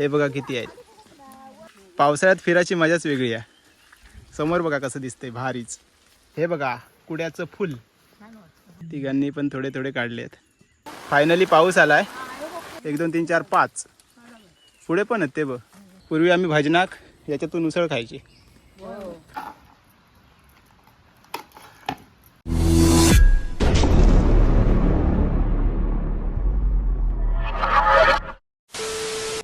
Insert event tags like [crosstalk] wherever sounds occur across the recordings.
हे बघा किती आहेत. पावसाळ्यात फिरायची मजाच वेगळी आहे. समोर बघा कसं दिसतंय भारीच. हे बघा कुड्याचं फुल. तिघांनी पण थोडे थोडे काढले आहेत फायनली पाऊस आलाय. एक दोन तीन चार पाच. पुढे पण आहेत ते बघ. पूर्वी आम्ही भजनाक याच्यातून उसळ खायची.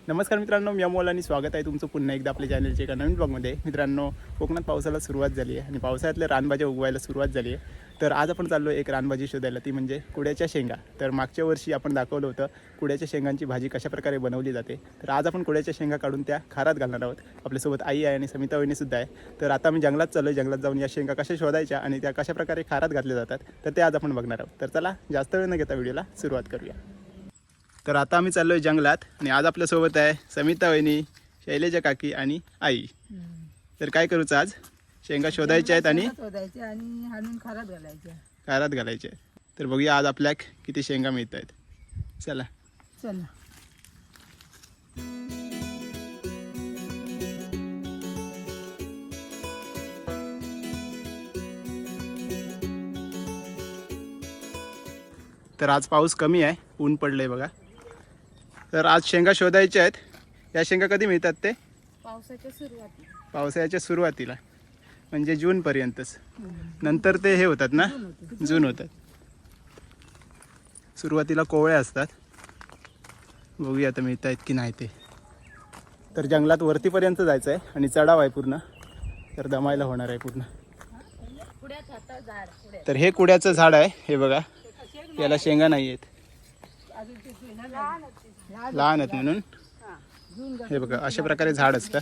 नमस्कार मित्रांनो मी अमोल आणि स्वागत आहे तुमचं पुन्हा एकदा आपल्या चॅनलच्या एका नवीन ब्लॉगमध्ये मित्रांनो कोकणात पावसाला सुरुवात झाली आहे आणि पावसाळ्यातल्या रानभाज्या उगवायला सुरुवात झाली आहे. तर आज आपण चाललो एक रानभाजी शोधायला ती म्हणजे कुड्याच्या शेंगा. तर मागच्या वर्षी आपण दाखवलं होतं कुड्याच्या शेंगांची भाजी कशाप्रकारे बनवली जाते. तर आज आपण कुड्याच्या शेंगा काढून त्या खारात घालणार आहोत. आपल्यासोबत आई आहे आणि समिता वहिनीसुद्धा आहे. तर आता मी जंगलात चाललो जंगलात जाऊन या शेंगा कशा शोधायच्या आणि त्या कशाप्रकारे खारात घातल्या जातात तर ते आज आपण बघणार आहोत. तर चला जास्त वेळ न घेता व्हिडिओला सुरुवात करूया. तर आता आम्ही चाललोय जंगलात आणि आज आपल्यासोबत आहे समिता वहिनी शैलेजा काकी आणि आई. तर काय करूच आज? शेंगा शोधायच्या आहेत आणि शोधायचे आणि हाणून खारात घालायच्या. आहेत तर बघूया आज आपल्या किती शेंगा मिळत आहेत चला. चला. तर आज पाऊस कमी आहे ऊन पडलंय बघा. तर आज शेंगा शोधायच्या आहेत. या शेंगा कधी मिळतात ते? पावसाच्या सुरुवाती पावसाळ्याच्या सुरुवातीला. म्हणजे जूनपर्यंतच नंतर ते हे होतात ना? जून होतात. सुरुवातीला कोवळ्या असतात. बघूया आता मिळत आहेत की नाही ते. तर जंगलात वरतीपर्यंत जायचं आहे आणि चढाव आहे पूर्ण. तर दमायला होणार आहे पूर्ण. तर हे कुड्याचं झाड आहे. हे बघा. याला शेंगा नाही. आहेत लहान आहेत म्हणून. हे बघा अशा प्रकारे झाड असतं.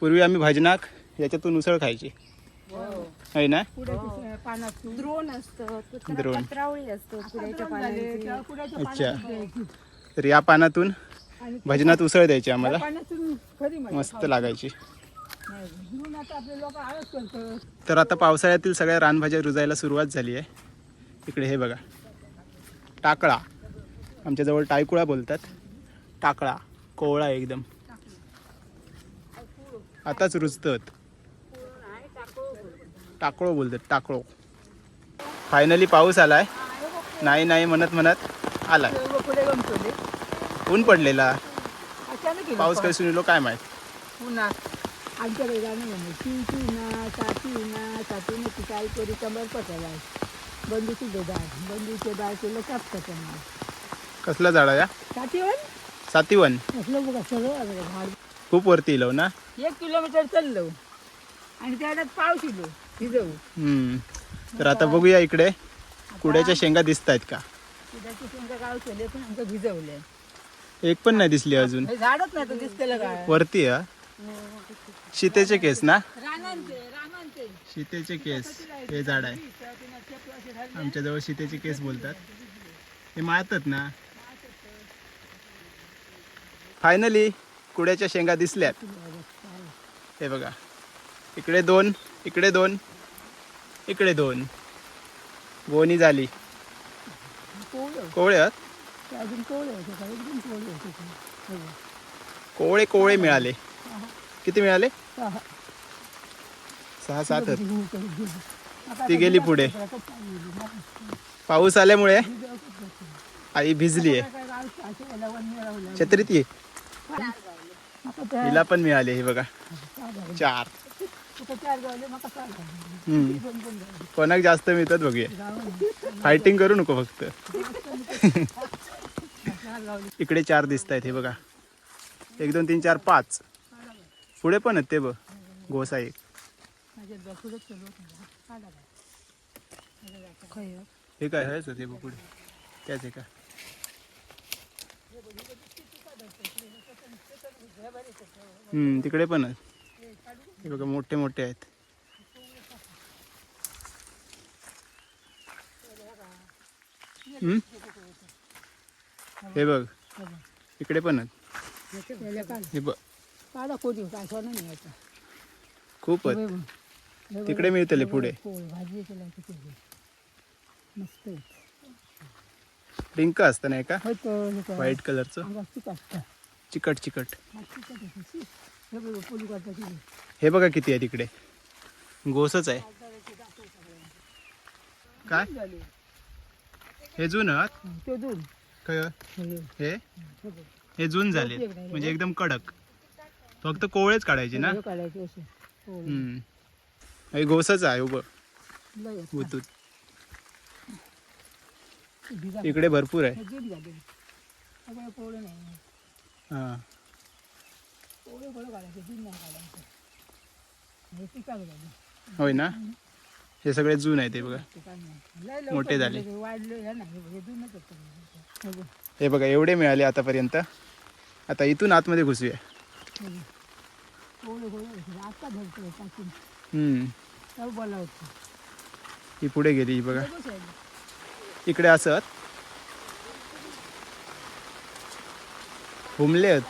पूर्वी आम्ही भजनाक याच्यातून उसळ खायची. आहे ना? द्रोण द्रोण. अच्छा. तर या पानातून भजनात उसळ द्यायची आम्हाला. मस्त लागायची. तर आता पावसाळ्यातील सगळ्या रानभाज्या रुजायला सुरुवात झाली आहे. इकडे हे बघा. टाकळा. आमच्याजवळ टायकुळा बोलतात. टाकळा कोवळा एकदम. आताच रुजतात. टाकळो बोलतात टाकळो. फायनली पाऊस आलाय. नाही नाही म्हणत म्हणत आलाय. ऊन पडलेला. पाऊस काही सुनिलो काय माहीत? उन्हात आमच्याकडे गाणं म्हणे ती ती ना चाची ना ती काय करी कमर पटायला बंदूची दाळ बंदूचे दाळ केलं कापतात कसलं झाड आहे हा? सातीवन सातीवन असलं बघा सगळं आलं झाड. खूप वरती इलव ना? एक किलोमीटर चाललो. आणि त्याच्यात पाऊस इलो भिजवू हम्म. तर आता बघूया इकडे. कुड्याच्या शेंगा दिसत आहेत का? त्याची तुमच्या गाव केले पण आमचं भिजवले एक पण नाही दिसली अजून. हे झाडच नाही तर दिसतेलं काय? वरती हा? केस ना? रानांचे रानांचे. सीतेचे केस. हे झाड आहे. आमच्याजवळ सीतेचे केस बोलतात. हे माळतात ना? फायनली कुड्याच्या शेंगा दिसल्यात. हे बघा. इकडे दोन इकडे दोन इकडे दोन. गोणी झाली. कोवळ्यात कोवळे कोवळे कोवळे मिळाले. किती मिळाले? सहा. सात ती गेली पुढे. पाऊस आल्यामुळे आई भिजली आहे छत्रीत ये. हिला पण मिळाले हे बघा. चार. कोणाक जास्त मिळतात बघूया. फायटिंग करू नको फक्त. इकडे चार दिसत आहेत हे बघा. एक दोन तीन चार पाच. पुढे पण आहेत ते बघ. घोसा एक माझ्या काय? आहे? हे काय ते बघ पुढे. त्याच आहे का? हम्म तिकडे पण आहेत हे बघा मोठे मोठे आहेत हम्म? हे बघ इकडे पण आहेत? हे बघ काढा कोणी काय. खूप हे आहेत बघ. हे बघ. तिकडे मिळतले पुढे पोळ भाजी केला किती मस्त आहे. डिंक असतं नाही का हे. व्हाईट कलरचं अंगात चिक असतं. चिकट चिकट. हे बघा किती आहे तिकडे. गोसच आहे. काय? हे जून आहात? हे, हे जून झाले. म्हणजे एकदम कडक. फक्त कोवळेच काढायचे ना? हे हम्म गोसच आहे उभं. इकडे भरपूर आहे. हां नाही. हे होय ना हे सगळे जून आहे ते बघा नाही. लय लवकर मोठे झाले. झाले. वाढले हे नाही. हे होतं. हे बघ. हे बघा एवढे मिळाले आतापर्यंत आता इथून आतमध्ये घुसूया हे बघ. आता टाकून. हम्म ही पुढे गेली ही बघा इकडे असत हुमले आहेत.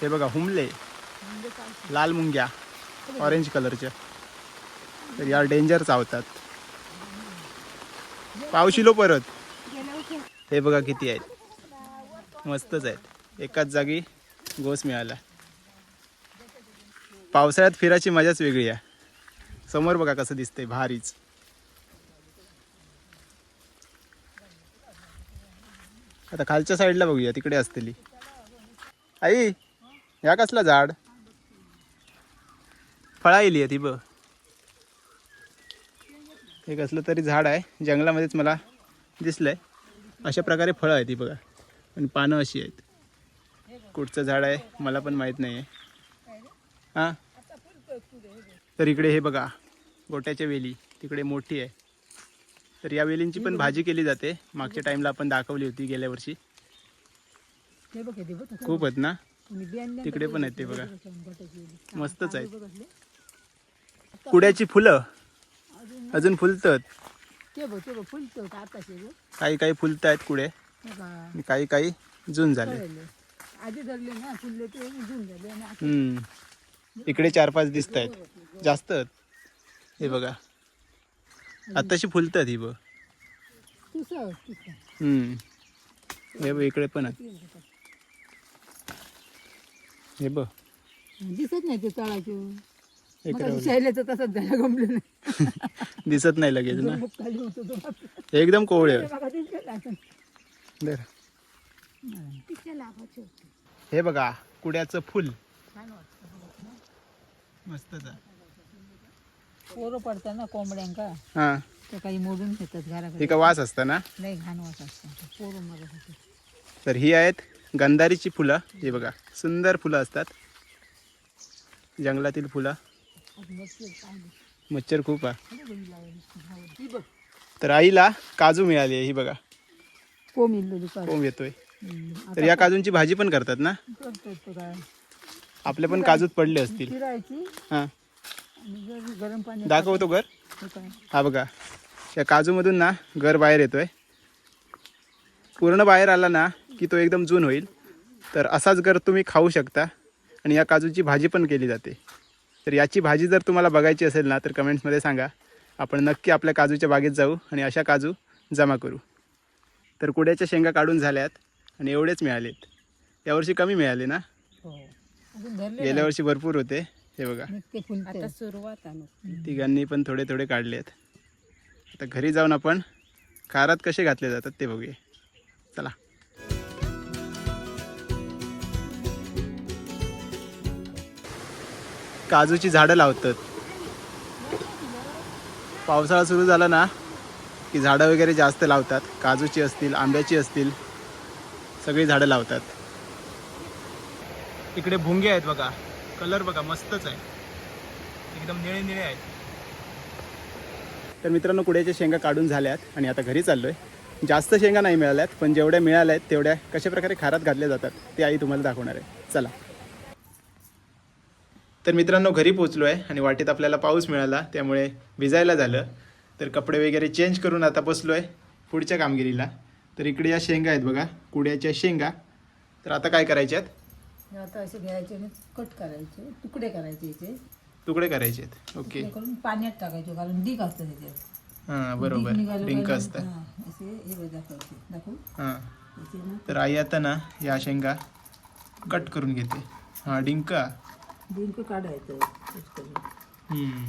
हे बघा हुमले. लाल मुंग्या ऑरेंज कलरच्या तर या डेंजर चावतात पावशिलो परत. हे बघा किती आहेत. मस्तच आहेत. एकाच जागी गोस मिळाला. पावसाळ्यात फिरायची मजाच वेगळी आहे. समोर बघा कसं दिसतंय भारीच. आता खालच्या साईडला बघूया तिकडे असतेली आई ह्या कसला झाड? फळा येली आहे ती बघ. हे कसलं तरी झाड आहे जंगलामध्येच मला दिसलंय. अशा प्रकारे फळं आहेत ती बघा आणि पानं अशी आहेत. कुठचं झाड आहे मला पण माहीत नाही आहे हां? तर इकडे हे बघा गोट्याच्या वेली तिकडे मोठी आहे. तर या वेलींची पण भाजी केली जाते. मागच्या टाईमला आपण दाखवली होती गेल्या वर्षी. खूप आहेत ना? तिकडे पण आहेत ते बघा. मस्तच आहेत. कुड्याची फुलं. अजून फुलतात. फुलतो काही काही फुलत आहेत कुडे काही काही जून झाले. हम्म. इकडे चार पाच दिसत आहेत. जास्त. हे बघा. आताशी फुलतात ही बघ. हम्म. हे बघ इकडे पण हे बघ. दिसत नाही ते तळाचे. इकडे मग शैलेचं तसंच झालं गमलं नाही. [laughs] दिसत नाही लगेच ना. एकदम कोवळे. हे बघा कुड्याचं फुल. मस्तच आहे. पोरं पडतात ना कोंबड्यांका. हा. त्या काही मोडून घेतात हे घराकडे. का वास असतं ना? लई घाण असतात पोरं मग तर ही आहेत गंधारीची फुलं. हे बघा सुंदर फुलं असतात. जंगलातील फुलं. मच्छर खूप आहे. बघ तर आईला काजू मिळाली आहे ही बघा. कोंब कोंब येतोय. तर या काजूंची भाजी पण करतात ना? करतो तो काय आपले पण काजूत पडले असतील. चिरायची हां. जर गरम पाणी दाखवतो घर? हा बघा. या काजूमधून ना घर बाहेर येतोय. पूर्ण बाहेर आला ना की तो एकदम जून होईल. तर असाच घर तुम्ही खाऊ शकता. आणि या काजूची भाजी पण केली जाते. तर याची भाजी जर तुम्हाला बघायची असेल ना तर कमेंट्समध्ये सांगा. आपण नक्की आपल्या काजूच्या बागेत जाऊ आणि अशा काजू जमा करू. तर कुड्याच्या शेंगा काढून झाल्यात आणि एवढेच मिळालेत. यावर्षी कमी मिळाले ना? हो. गेल्या वर्षी भरपूर होते. हे बघा. ते फुलते आता सुरुवात आहे तिघांनी पण थोडे थोडे काढले आहेत. आता घरी जाऊन आपण कारात कसे घातले जातात ते बघूया. चला. काजूची झाडं लावतात. पावसाळा सुरू झाला ना की झाडं वगैरे जास्त लावतात. काजूची असतील आंब्याची असतील सगळी झाडं लावतात. इकडे भुंगे आहेत बघा. कलर बघा मस्तच आहे. एकदम निळे निळे आहेत. तर मित्रांनो कुड्याच्या शेंगा काढून झाल्यात आणि आता घरी चाललोय. जास्त शेंगा नाही मिळाल्यात पण जेवढ्या मिळाल्या आहेत तेवढ्या कशा प्रकारे खारात घातल्या जातात ते आई तुम्हाला दाखवणार आहे. चला. तर मित्रांनो घरी पोचलो आहे आणि वाटेत आपल्याला पाऊस मिळाला त्यामुळे भिजायला झालं. तर कपडे वगैरे चेंज करून आता बसलो आहे पुढच्या कामगिरीला. तर इकडे या शेंगा आहेत बघा कुड्याच्या शेंगा. तर आता काय करायच्या आहेत आता असे घ्यायचे आणि कट करायचे तुकडे करायचे याचे तुकडे करायचे आहेत. ओके. तुकडे करून पाण्यात टाकायचे कारण डीक असतं त्याच्यात हां बरोबर. डिंक असतं. हा, असे हे बघ दाखवू? हां. ना. तर आई आता ना या शेंगा कट करून घेते. हां डिंका. डिंक काढायचं कट करून. हम्म.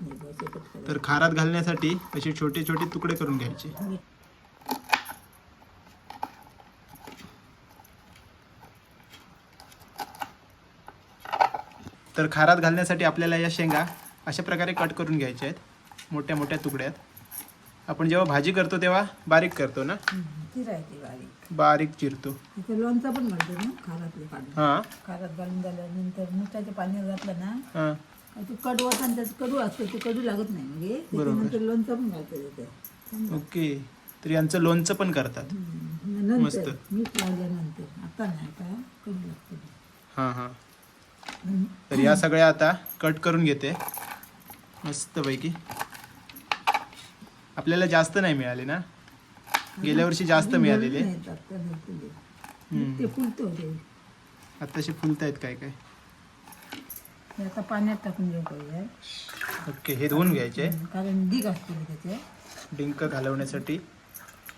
हे बघ, असे कट करायचं. तर खारात घालण्यासाठी असे छोटे छोटे तुकडे करून घ्यायचे. तर खारात घालण्यासाठी आपल्याला या शेंगा अशा प्रकारे कट करून घ्यायच्या आहेत. मोठ्या मोठ्या तुकड्यात. आपण जेव्हा भाजी करतो तेव्हा बारीक करतो ना? चिरायची बारीक. बारीक चिरतो. इथे लोणचं पण घालतो ना खारातलं काढून हां. खारात घालून झाल्यानंतर मिठाच्या पाण्यात घातलं ना हां. का ते कडू आणि त्याचं कडू असतं ते कडू लागत नाही म्हणजे. त्याच्यानंतर लोणचं पण घालतं ओके. तर यांचं लोणचं पण करतात. नंतर मस्त. मीठ लावल्यानंतर आता नाही आता कडू लागतं. हां हां. तर या सगळ्या आता कट करून घेते. मस्तपैकी. आपल्याला जास्त नाही मिळाले ना? गेल्या वर्षी जास्त मिळालेले. ते फुलतो आहेत काय काय? हे आता पाण्यात टाकून घेऊ ओके हे धुवून घ्यायचे. कारण असते त्याचे. डिंक घालवण्यासाठी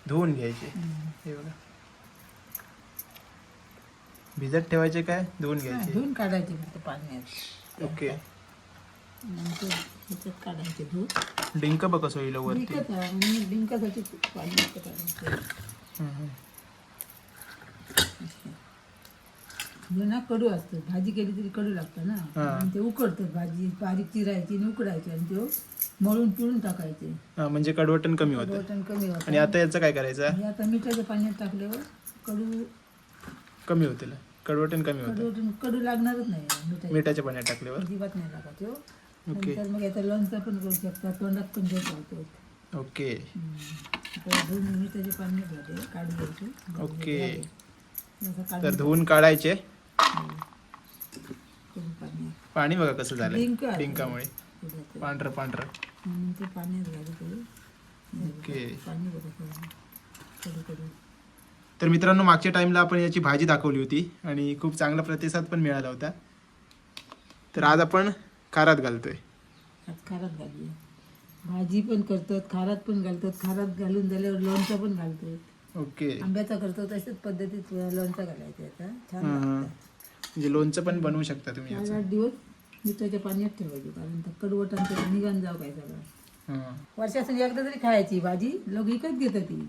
धुवून घ्यायचे. हे बघा. भिजत ठेवायचे काय? धुवून घ्यायचे. धुवून काढायचे फक्त पाण्यात ओके. नंतर ह्याच्यात काढायचे धुवून डिंक बघ कसं होईल वरती. म्हणजे डिंकासाठी पाण्यात काढायचे ना कडू असतं. भाजी केली तरी कडू लागतं ना. आणि ते उकडतं भाजी. बारीक चिरायची आणि उकडायची आणि ते मळून पिळून टाकायचे. हा, म्हणजे कडवटन कमी होतं. कमी होतं. आणि आता याचं काय करायचं? आता मिठाच्या पाण्यात टाकल्यावर कडू कमी होतील. कडवटन कमी होतं. कडू कडू लागणारच नाही. मिठाच्या मिठाच्या पाण्यात टाकल्यावर. अजिबात नाही लागत हो. ओके. नंतर मग याचा लोणचं पण करू शकता तोंडात पण घेत राहतो ओके. आता दोन पाणी झाले काढून घ्यायचे. ओके. तर काढून धुवून काढायचे. पाणी. पाणी बघा कसं डिंक आहे. डिंकामुळे. पांढरं पांढरं. म्हणून ते पाण्यात घालतो ओके. पाणी बघा कडू कडू. तर मित्रांनो मागच्या टाइमला आपण याची भाजी दाखवली होती आणि खूप चांगला प्रतिसाद पण मिळाला होता. तर आज आपण खारात घालतोय. आज खारात घालूया. भाजी पण करतात खारात पण घालतात. खारात घालून झाल्यावर लोणचं पण घालतात ओके. आंब्याचा करतो तशाच पद्धतीत लोणचं घालायचं आता. छान. लागतं. म्हणजे लोणचं पण बनवू शकता तुम्ही चार याचं. आठ दिवस मिठाच्या पाण्यात ठेवायचे कारण त्या कडवटांचं निघान जाऊ काय सगळं. हां. वर्षातून एकदा तरी खायची भाजी. लोक विकत घेतात ती.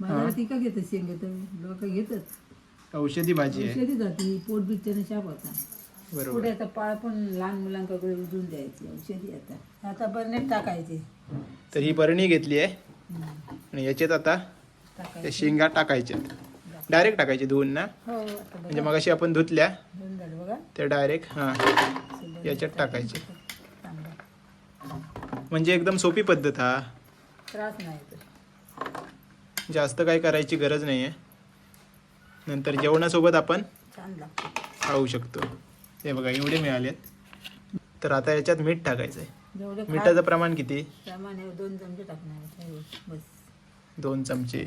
बाजारात विकत घेतात शेंग घेतात लोक घेतात औषधी भाजी आहे. औषधी जाती. पोट बिचाने शाप होता. बरोबर. पुढे आता पाळ पण लहान मुलांकडे उजून द्यायची औषधी आता. आता बरण्यात टाकायचे. तर ही बरणी घेतली आहे. आणि याच्यात आता टाकायचे. त्या शेंगा टाकायच्या डायरेक्ट टाकायचे धुवून ना? हो आता म्हणजे मग अशी आपण धुतल्या. दोन झालं बघा. त्या डायरेक्ट हां. याच्यात टाकायचे. चांगलं. म्हणजे एकदम सोपी पद्धत हा. त्रास नाही तर. जास्त काही करायची गरज नाही आहे नंतर जेवणासोबत आपण खाऊ शकतो. हे बघा एवढे मिळालेत. तर आता याच्यात मीठ टाकायचं आहे मिठाचं प्रमाण किती? दोन चमचे टाकणार दोन चमचे.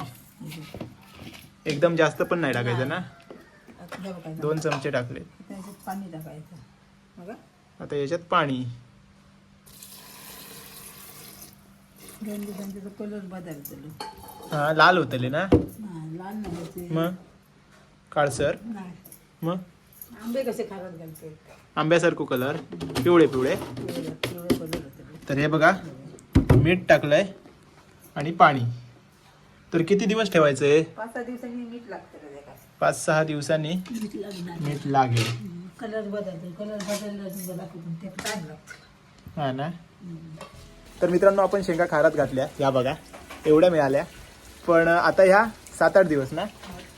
एकदम जास्त पण नाही टाकायचं ना? हे. दोन चमचे टाकले पाणी टाकायचं. आता याच्यात पाणी. कलर बदलतो हां लाल होतले ना? नाही नाही मग? काळसर नाही मग? आंबे कसे खारात घालते आंब्यासारखं कलर पिवळे पिवळे. पिवळं पिवळं कलर होते तर हे बघा मीठ टाकलंय आणि पाणी. तर किती दिवस ठेवायचं आहे पाच सहा दिवसांनी मीठ लागतं का त्याला? पाच सहा दिवसांनी मीठ लागणार मीठ लागेल. कलर बदलतो कलर बदलला ते हा ना? तर मित्रांनो आपण शेंगा खारात घातल्या. या बघा एवढ्या मिळाल्या. पण आता ह्या सात आठ दिवस ना?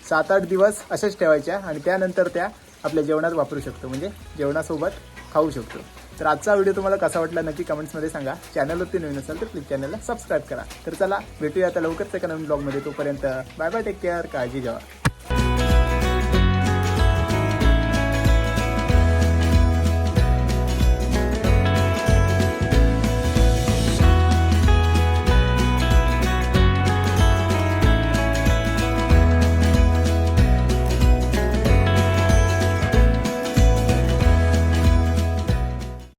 सात आठ दिवस अशाच ठेवायच्या आणि त्यानंतर त्या आपल्या जेवणात वापरू शकतो. म्हणजे जेवणासोबत खाऊ शकतो. तर आजचा व्हिडिओ तुम्हाला कसा वाटला नक्की कमेंट्समध्ये सांगा. चॅनलवरती नवीन असेल तर प्लीज चॅनलला सबस्क्राईब करा. तर चला भेटूया आता लवकरच एका नवीन ब्लॉगमध्ये. तोपर्यंत बाय बाय टेक केअर काळजी घ्या.